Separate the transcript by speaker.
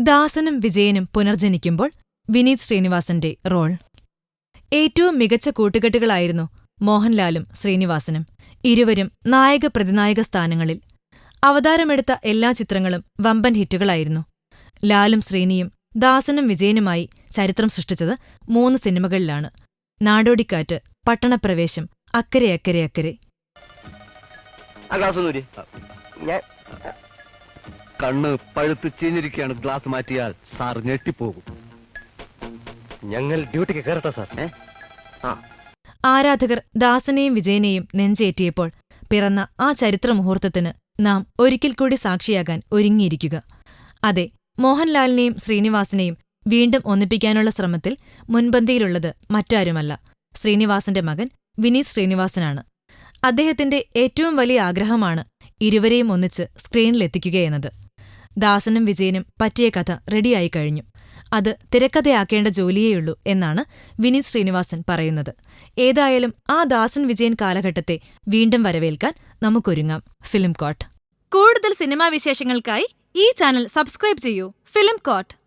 Speaker 1: ദാസനും വിജയനും പുനർജനിക്കുമ്പോൾ വിനീത് ശ്രീനിവാസന്റെ റോൾ. ഏറ്റവും മികച്ച കൂട്ടുകെട്ടുകളായിരുന്നു മോഹൻലാലും ശ്രീനിവാസനും. ഇരുവരും നായക പ്രതിനായക സ്ഥാനങ്ങളിൽ അവതാരമെടുത്ത എല്ലാ ചിത്രങ്ങളും വമ്പൻ ഹിറ്റുകളായിരുന്നു. ലാലും ശ്രീനിയും ദാസനും വിജയനുമായി ചരിത്രം സൃഷ്ടിച്ചത് മൂന്ന് സിനിമകളിലാണ്. നാടോടിക്കാറ്റ് പട്ടണപ്രവേശം അക്കരെ അക്കരെ അക്കരെ.
Speaker 2: കണ്ണ് പഴുത്ത് ചീഞ്ഞിരിക്കുകയാണ്. ഗ്ലാസ് മാറ്റിയാൽ സാർ ഞെട്ടിപ്പോകും.
Speaker 3: ഞങ്ങൾ ഡ്യൂട്ടിക്ക് കയറട്ടെ സാർ. ഏ? ആ.
Speaker 1: ആരാധകർ ദാസനെയും വിജയനെയും നെഞ്ചേറ്റിയപ്പോൾ പിറന്ന ആ ചരിത്ര മുഹൂർത്തത്തിന് നാം ഒരിക്കൽ കൂടി സാക്ഷിയാകാൻ ഒരുങ്ങിയിരിക്കുക. അതെ മോഹൻലാലിനെയും ശ്രീനിവാസിനെയും വീണ്ടും ഒന്നിപ്പിക്കാനുള്ള ശ്രമത്തിൽ മുൻപന്തിയിലുള്ളത് മറ്റാരുമല്ല. ശ്രീനിവാസന്റെ മകൻ വിനീത് ശ്രീനിവാസനാണ്. അദ്ദേഹത്തിന്റെ ഏറ്റവും വലിയ ആഗ്രഹമാണ് ഇരുവരെയും ഒന്നിച്ച് സ്ക്രീനിലെത്തിക്കുകയെന്നത് ദാസനും വിജയനും പറ്റിയ കഥ റെഡിയായി കഴിഞ്ഞു. അത് തിരക്കഥയാക്കേണ്ട ജോലിയേയുള്ളൂ എന്നാണ് വിനീത് ശ്രീനിവാസൻ പറയുന്നത്. ഏതായാലും ആ ദാസൻ വിജയൻ കാലഘട്ടത്തെ വീണ്ടും വരവേൽക്കാൻ നമുക്കൊരുങ്ങാം. Film coat. കൂടുതൽ സിനിമാ വിശേഷങ്ങൾക്കായി ഈ ചാനൽ സബ്സ്ക്രൈബ് ചെയ്യൂ. Film coat.